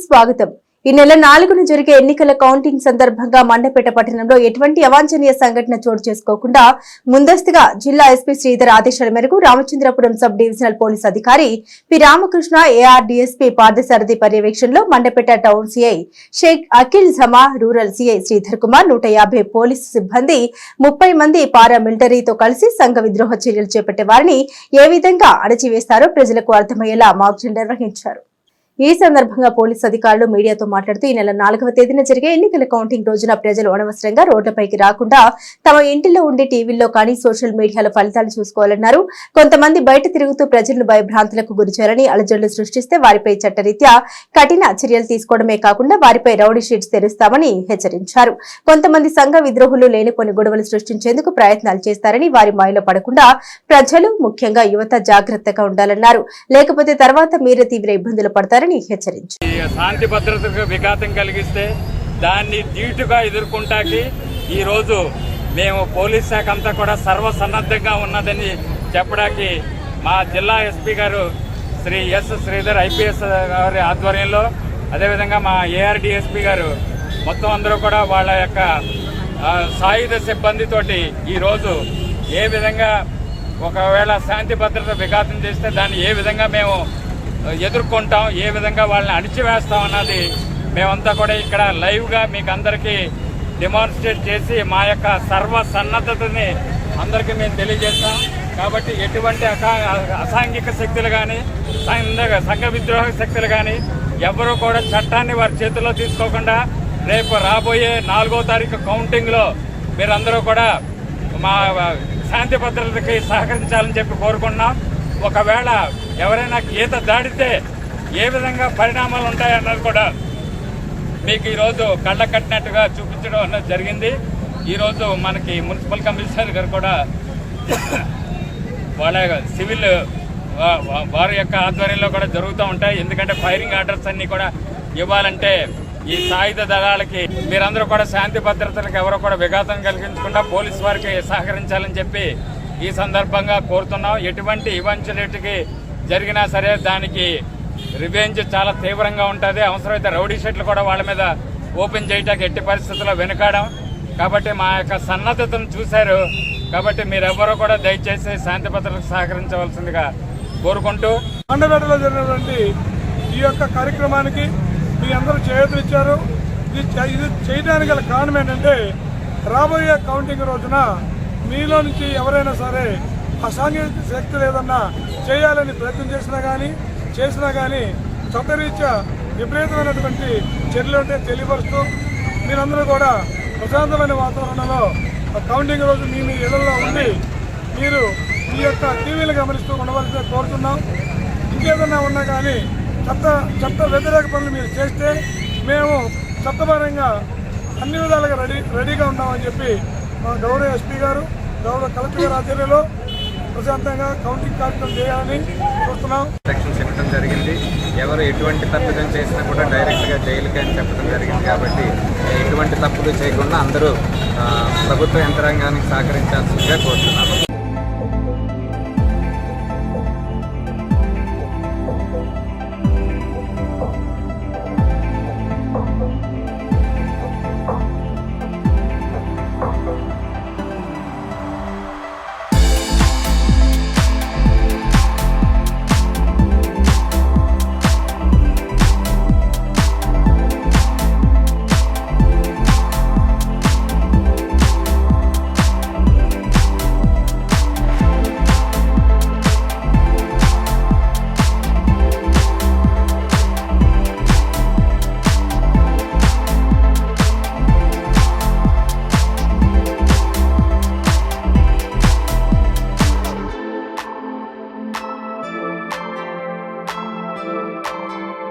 స్వాగతం. ఈ నెల నాలుగున జరిగే ఎన్నికల కౌంటింగ్ సందర్భంగా మండపేట పట్టణంలో ఎటువంటి అవాంఛనీయ సంఘటన చోటు చేసుకోకుండా ముందస్తుగా జిల్లా ఎస్పీ శ్రీధర్ ఆదేశాల మేరకు రామచంద్రపురం సబ్ డివిజనల్ పోలీస్ అధికారి పి. రామకృష్ణ ఏఆర్డీఎస్పీ పార్థసారథి పర్యవేక్షణలో మండపేట టౌన్ సిఐ షేక్ అఖిల్ జమా రూరల్ సిఐ శ్రీధర్ కుమార్ నూట యాభై పోలీసు సిబ్బంది ముప్పై మంది పారామిలిటరీతో కలిసి సంఘ విద్రోహ చర్యలు చేపట్టే వారిని ఏ విధంగా అణచివేస్తారో ప్రజలకు అర్థమయ్యేలా మాక్జిల్ నిర్వహించారు. ఈ సందర్భంగా పోలీసు అధికారులు మీడియాతో మాట్లాడుతూ ఈ నెల నాలుగవ తేదీన జరిగే ఎన్నికల కౌంటింగ్ రోజున ప్రజలు అనవసరంగా రోడ్లపైకి రాకుండా తమ ఇంటిలో ఉండి టీవీల్లో కానీ సోషల్ మీడియాలో ఫలితాలు చూసుకోవాలన్నారు. కొంతమంది బయట తిరుగుతూ ప్రజలను భయభ్రాంతులకు గురిచేయాలని అలజడులు సృష్టిస్తే వారిపై చట్టరీత్యా కఠిన చర్యలు తీసుకోవడమే కాకుండా వారిపై రౌడీ షీట్స్ తెరుస్తామని హెచ్చరించారు. కొంతమంది సంఘ విద్రోహులు లేని కొన్ని గొడవలు సృష్టించేందుకు ప్రయత్నాలు చేస్తారని వారి మాయలో పడకుండా ప్రజలు ముఖ్యంగా యువత జాగ్రత్తగా ఉండాలన్నారు. లేకపోతే తర్వాత మీరే తీవ్ర ఇబ్బందులు పడతారని హెచ్చరించారు. ఈ శాంతి భద్రతకు విఘాతం కలిగిస్తే దాన్ని ధీటుగా ఎదుర్కొంటాకి ఈరోజు మేము పోలీస్ శాఖ అంతా కూడా సర్వసన్నద్ధంగా ఉన్నదని చెప్పడానికి మా జిల్లా ఎస్పీ గారు శ్రీ ఎస్ శ్రీధర్ ఐపీఎస్ గారి ఆధ్వర్యంలో అదేవిధంగా మా ఏఆర్డిఎస్పీ గారు మొత్తం అందరూ కూడా వాళ్ళ యొక్క సాయుధ సిబ్బందితోటి ఈరోజు ఏ విధంగా ఒకవేళ శాంతి భద్రత విఘాతం చేస్తే దాన్ని ఏ విధంగా మేము ఎదుర్కొంటాం ఏ విధంగా వాళ్ళని అణిచివేస్తాం అన్నది మేమంతా కూడా ఇక్కడ లైవ్గా మీకు అందరికీ డెమాన్స్ట్రేట్ చేసి మా యొక్క సర్వ సన్నద్ధతని అందరికీ మేము తెలియజేస్తాం. కాబట్టి ఎటువంటి అసాంఘిక శక్తులు కానీ సంఘ సంఘ విద్రోహ శక్తులు కానీ ఎవరు కూడా చట్టాన్ని వారి చేతుల్లో తీసుకోకుండా రేపు రాబోయే నాలుగో తారీఖు కౌంటింగ్లో మీరందరూ కూడా మా శాంతి భద్రతకి సహకరించాలని చెప్పి కోరుకుంటున్నాం. ఒకవేళ ఎవరైనా గీత దాడితే ఏ విధంగా పరిణామాలు ఉంటాయన్నది కూడా మీకు ఈరోజు కళ్ళ కట్టినట్టుగా చూపించడం అన్నది జరిగింది. ఈరోజు మనకి మున్సిపల్ కమిషనర్ గారు కూడా వాళ్ళ సివిల్ వారి యొక్క ఆధ్వర్యంలో కూడా జరుగుతూ ఉంటాయి. ఎందుకంటే ఫైరింగ్ ఆర్డర్స్ అన్ని కూడా ఇవ్వాలంటే ఈ సాయుధ దళాలకి మీరందరూ కూడా శాంతి భద్రతలకు ఎవరో కూడా విఘాతం కలిగించకుండా పోలీస్ వారికి సహకరించాలని చెప్పి ఈ సందర్భంగా కోరుతున్నాం. ఎటువంటి ఇవంచులేటికి జరిగినా సరే దానికి రివెంజ్ చాలా తీవ్రంగా ఉంటుంది. అవసరమైతే రౌడీ షెట్లు కూడా వాళ్ళ మీద ఓపెన్ చేయటానికి ఎట్టి పరిస్థితుల్లో వెనుకాడం. కాబట్టి మా యొక్క సన్నద్ధతను చూశారు. కాబట్టి మీరెవ్వరూ కూడా దయచేసి శాంతి భద్రతకు సహకరించవలసిందిగా కోరుకుంటూ మండపేటలో జరిగినటువంటి ఈ యొక్క కార్యక్రమానికి మీ అందరూ చేయూతనిచ్చారు. ఇది ఇది చేయడానికి గల కారణం ఏంటంటే రాబోయే కౌంటింగ్ రోజున మీలో నుంచి ఎవరైనా సరే అసాంఘిక శక్తులు ఏదన్నా చేయాలని ప్రయత్నం చేసినా కానీ చేసినా కానీ చట్టరీత్యా విపరీతమైనటువంటి చర్యలు ఉంటే తెలియపరుస్తూ మీరందరూ కూడా ప్రశాంతమైన వాతావరణంలో ఆ కౌంటింగ్ రోజు మీ మీ ఇళ్ళలో ఉండి మీరు మీ యొక్క టీవీలు గమనిస్తూ ఉండవలసిన కోరుతున్నాం. ఇంకేదన్నా ఉన్నా కానీ చట్ట చట్ట వ్యతిరేక పనులు మీరు చేస్తే మేము చట్టపరంగా అన్ని విధాలుగా రెడీ రెడీగా ఉన్నామని చెప్పి మా గౌరవ ఎస్పీ గారు గౌరవ కలెక్టర్ గారి ఆధ్వర్యంలో ప్రశాంతంగా కౌంటింగ్ కార్యక్రమం చేయాలని చూస్తున్నాం సెక్షన్స్ ఇవ్వడం జరిగింది. ఎవరు ఎటువంటి తప్పిదం చేసినా కూడా డైరెక్ట్గా జైలుకి అని చెప్పడం జరిగింది కాబట్టి ఎటువంటి తప్పులు చేయకుండా అందరూ ప్రభుత్వ యంత్రాంగానికి సహకరించాల్సిందిగా కోరుతున్నాము.